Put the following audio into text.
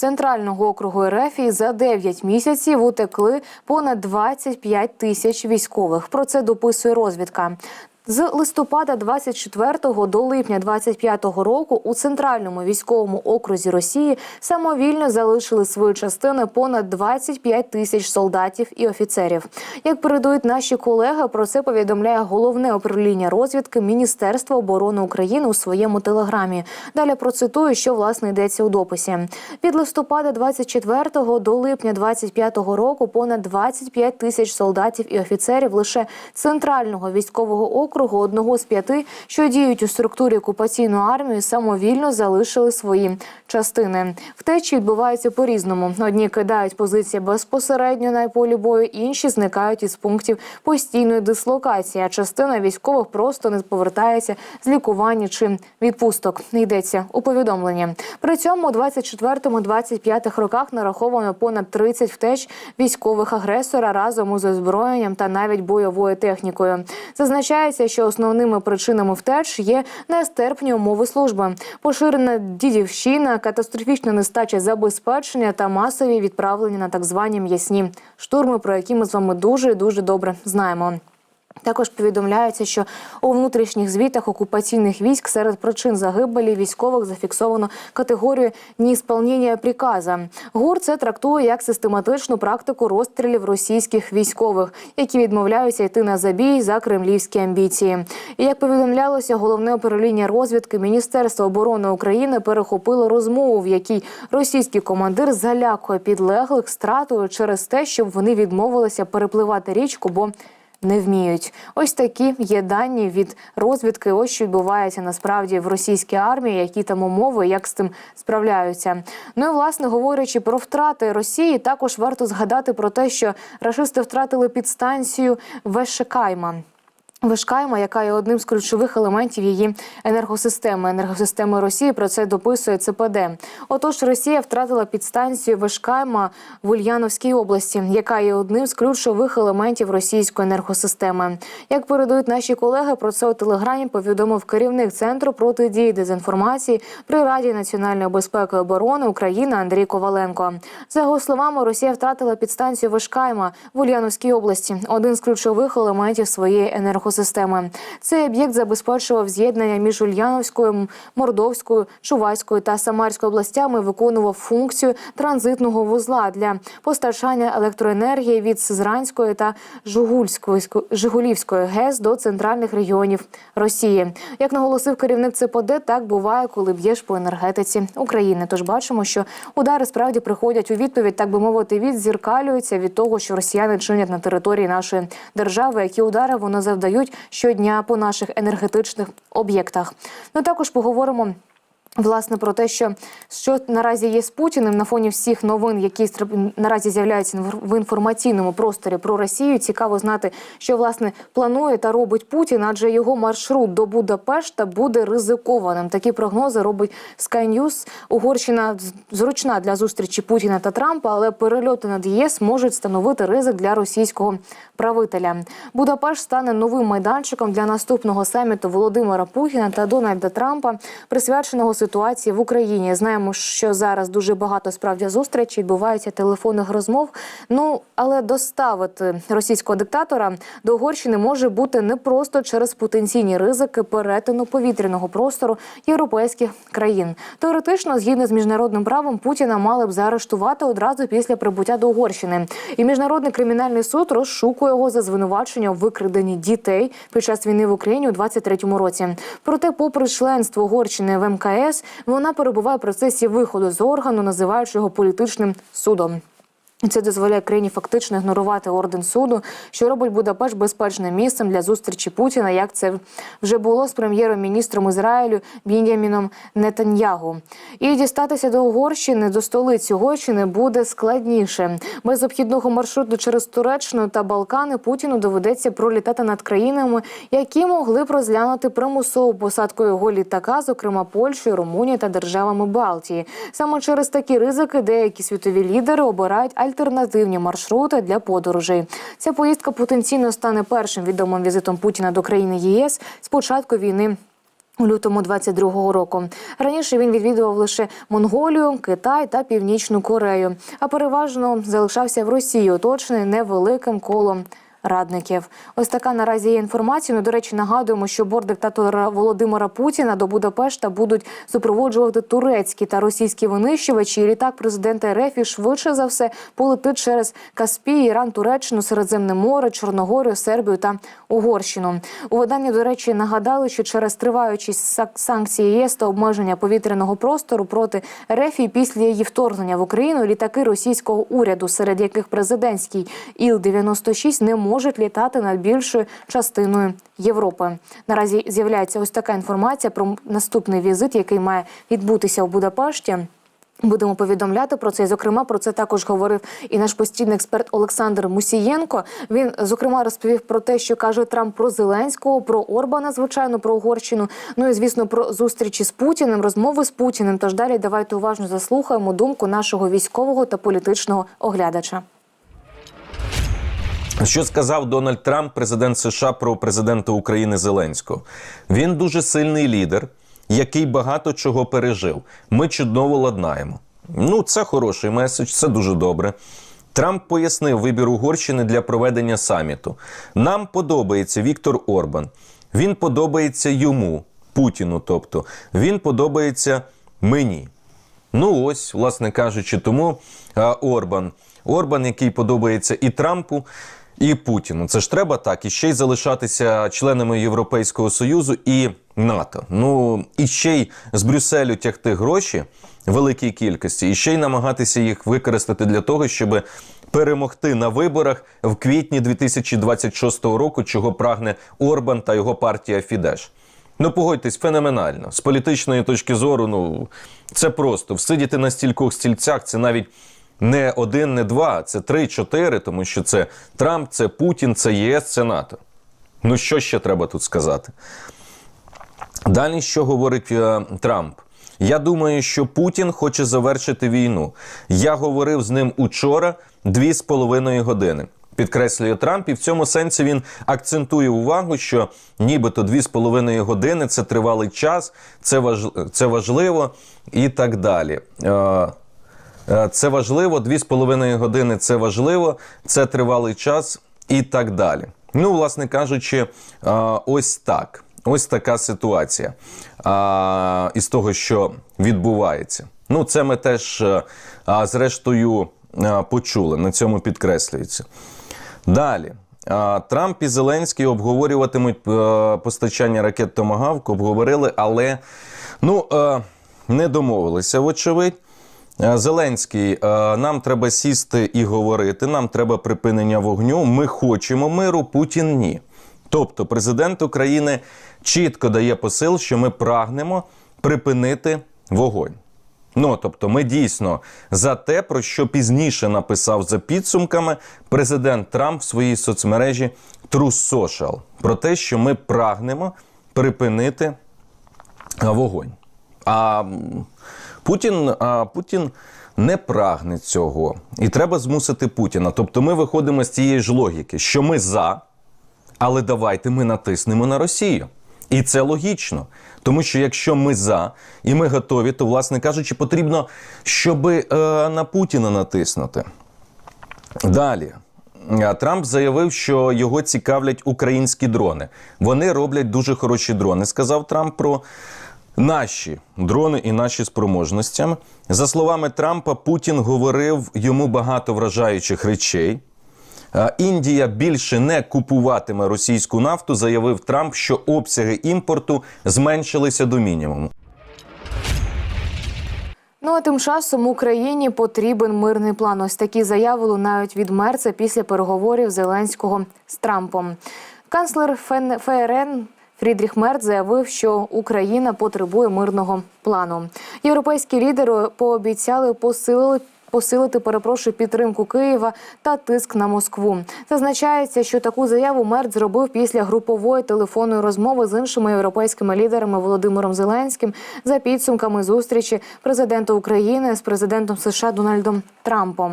центрального округу РФ за 9 місяців утекли понад 25 тисяч військових. Про це дописує розвідка. З листопада 24 до липня 25 року у центральному військовому окрузі Росії самовільно залишили свої частини понад 25 тисяч солдатів і офіцерів. Як передають наші колеги, про це повідомляє головне управління розвідки Міністерства оборони України у своєму телеграмі. Далі процитую, що власне йдеться у дописі. Від листопада 24 до липня 25 року понад 25 тисяч солдатів і офіцерів лише центрального військового округу одного з п'яти, що діють у структурі окупаційної армії, самовільно залишили свої частини. Втечі відбуваються по різному. Одні кидають позиції безпосередньо на полі бою, інші зникають із пунктів постійної дислокації. А частина військових просто не повертається з лікування чи відпусток. Йдеться у повідомленні. При цьому у 24-25 роках нараховано понад 30 втеч військових агресора разом із озброєнням та навіть бойовою технікою. Зазначається, що основними причинами втеч є нестерпні умови служби, поширена дідівщина, катастрофічна нестача забезпечення та масові відправлення на так звані м'ясні штурми, про які ми з вами дуже дуже добре знаємо. Також повідомляється, що у внутрішніх звітах окупаційних військ серед причин загибелі військових зафіксовано категорію «неісполнення приказа. ГУР це трактує як систематичну практику розстрілів російських військових, які відмовляються йти на забій за кремлівські амбіції. І як повідомлялося, головне управління розвідки Міністерства оборони України перехопило розмову, в якій російський командир залякує підлеглих стратою через те, щоб вони відмовилися перепливати річку, бо не вміють. Ось такі є дані від розвідки. Ось що відбувається насправді в російській армії, які там умови, як з тим справляються. Ну і власне говорячи про втрати Росії, також варто згадати про те, що рашисти втратили підстанцію Вешекайма. Вишкайма, яка є одним з ключових елементів її енергосистеми, енергосистеми Росії. Про це дописує ЦПД. Отож, Росія втратила підстанцію Вишкайма в Ульяновській області, яка є одним з ключових елементів російської енергосистеми. Як передають наші колеги, про це у телеграмі повідомив керівник центру протидії дезінформації при Раді національної безпеки і оборони України Андрій Коваленко. За його словами, Росія втратила підстанцію Вишкайма в Ульяновській області, один з ключових елементів своєї енергосистеми енергосистеми. Цей об'єкт забезпечував з'єднання між Ульяновською, Мордовською, Чувайською та Самарською областями. Виконував функцію транзитного вузла для постачання електроенергії від Сизранської та Жугульської Жигулівської ГЕС до центральних регіонів Росії. Як наголосив керівник ЦПД, так буває, коли б'єш по енергетиці України. Тож бачимо, що удари справді приходять у відповідь, так би мовити, відзеркалюються від того, що росіяни чинять на території нашої держави, які удари вони завдають щодня по наших енергетичних об'єктах. Ну також поговоримо. Власне, про те, що що наразі є з Путіним на фоні всіх новин, які наразі з'являються в інформаційному просторі про Росію, цікаво знати, що власне планує та робить Путін, адже його маршрут до Будапешта буде ризикованим. Такі прогнози робить Sky News. Угорщина зручна для зустрічі Путіна та Трампа, але перельоти над ЄС можуть становити ризик для російського правителя. Будапешт стане новим майданчиком для наступного саміту Володимира Путіна та Дональда Трампа, присвяченого ситуації в Україні. Знаємо, що зараз дуже багато справді зустрічей відбуваються телефонних розмов. Ну але доставити російського диктатора до Угорщини може бути не просто через потенційні ризики перетину повітряного простору європейських країн. Теоретично, згідно з міжнародним правом, Путіна мали б заарештувати одразу після прибуття до Угорщини. І міжнародний кримінальний суд розшукує його за звинувачення в викраденні дітей під час війни в Україні у 23-му році. Проте, попри членство Угорщини в МКС. Вона перебуває в процесі виходу з органу, називаючи його політичним судом. Це дозволяє країні фактично ігнорувати орден суду, що робить Будапешт безпечним місцем для зустрічі Путіна, як це вже було з прем'єром-міністром Ізраїлю Бін'яміном Нетаньягу. І дістатися до Угорщини до столиці Угорщини буде складніше. Без обхідного маршруту через Туреччину та Балкани Путіну доведеться пролітати над країнами, які могли б розглянути примусову посадку його літака, зокрема Польщею, Румунією та державами Балтії. Саме через такі ризики деякі світові лідери обирають альтернативні маршрути для подорожей. Ця поїздка потенційно стане першим відомим візитом Путіна до країни ЄС з початку війни. У лютому 22-го року раніше він відвідував лише Монголію, Китай та Північну Корею, а переважно залишався в Росії, оточений невеликим колом радників. Ось така наразі є інформація. Ну, до речі, нагадуємо, що борт диктатора Володимира Путіна до Будапешта будуть супроводжувати турецькі та російські винищувачі. І літак президента РФ швидше за все полетить через Каспій, Іран, Туреччину, Середземне море, Чорногорію, Сербію та Угорщину. У виданні, до речі, нагадали, що через триваючі санкції ЄС та обмеження повітряного простору проти РФ і після її вторгнення в Україну літаки російського уряду, серед яких президентський Іл-96 не можуть літати над більшою частиною Європи. Наразі з'являється ось така інформація про наступний візит, який має відбутися у Будапешті. Будемо повідомляти про це. І, Зокрема, про це також говорив і наш постійний експерт Олександр Мусієнко. Він зокрема розповів про те, що каже Трамп про Зеленського, про Орбана, звичайно, про Угорщину. Ну і звісно, про зустрічі з Путіним, розмови з Путіним. Тож далі давайте уважно заслухаємо думку нашого військового та політичного оглядача. Що сказав Дональд Трамп, президент США, про президента України Зеленського? Він дуже сильний лідер, який багато чого пережив. Ми чудово ладнаємо. Ну, це хороший меседж, це дуже добре. Трамп пояснив вибір Угорщини для проведення саміту. Нам подобається Віктор Орбан. Він подобається йому, Путіну. Тобто, він подобається мені. Ну ось, власне кажучи, тому а, Орбан. Орбан, який подобається і Трампу, і Путіну. Це ж треба так, і ще й залишатися членами Європейського Союзу і НАТО. Ну і ще й з Брюсселю тягти гроші великій кількості, і ще й намагатися їх використати для того, щоб перемогти на виборах в квітні 2026 року, чого прагне Орбан та його партія Фідеш. Ну, погодьтесь, феноменально. З політичної точки зору, ну це просто всидіти на стількох стільцях, це навіть не один, не два, це три-чотири, тому що це Трамп, це Путін, це ЄС, це НАТО. Ну що ще треба тут сказати? Далі, що говорить е, Трамп? Я думаю, що Путін хоче завершити війну. Я говорив з ним учора дві з половиною години. Підкреслює Трамп, і в цьому сенсі він акцентує увагу, що нібито дві з половиною години це тривалий час, це важ... це важливо і так далі. Е, Це важливо, дві з половиною години це важливо, це тривалий час і так далі. Ну, власне кажучи, е, ось так. Ось така ситуація а, із того, що відбувається. Ну, це ми теж, е, а, зрештою, а, почули. На цьому підкреслюється. Далі. А, Трамп і Зеленський обговорюватимуть е, постачання ракет Томагавк, обговорили, але ну, е, не домовилися, вочевидь. Е, Зеленський, е, нам треба сісти і говорити. Нам треба припинення вогню. Ми хочемо миру. Путін ні. Тобто, президент України чітко дає посил, що ми прагнемо припинити вогонь. Ну тобто, ми дійсно за те, про що пізніше написав за підсумками президент Трамп в своїй соцмережі True Social, про те, що ми прагнемо припинити вогонь. А Путін, а, Путін не прагне цього, і треба змусити Путіна. Тобто, ми виходимо з цієї ж логіки, що ми за, але давайте ми натиснемо на Росію. І це логічно. Тому що якщо ми за і ми готові, то, власне кажучи, потрібно, щоб е, на Путіна натиснути. Далі. Е, Трамп заявив, що його цікавлять українські дрони. Вони роблять дуже хороші дрони. Сказав Трамп про наші дрони і наші спроможності. За словами Трампа, Путін говорив йому багато вражаючих речей. Індія більше не купуватиме російську нафту, заявив Трамп, що обсяги імпорту зменшилися до мінімуму. Ну а тим часом Україні потрібен мирний план. Ось такі заяви лунають від Мерца після переговорів Зеленського з Трампом. Канцлер ФРН Фрідріх Мерц заявив, що Україна потребує мирного плану. Європейські лідери пообіцяли посилити. Посилити, перепрошую, підтримку Києва та тиск на Москву. Зазначається, що таку заяву Мерц зробив після групової телефонної розмови з іншими європейськими лідерами Володимиром Зеленським за підсумками зустрічі президента України з президентом США Дональдом Трампом.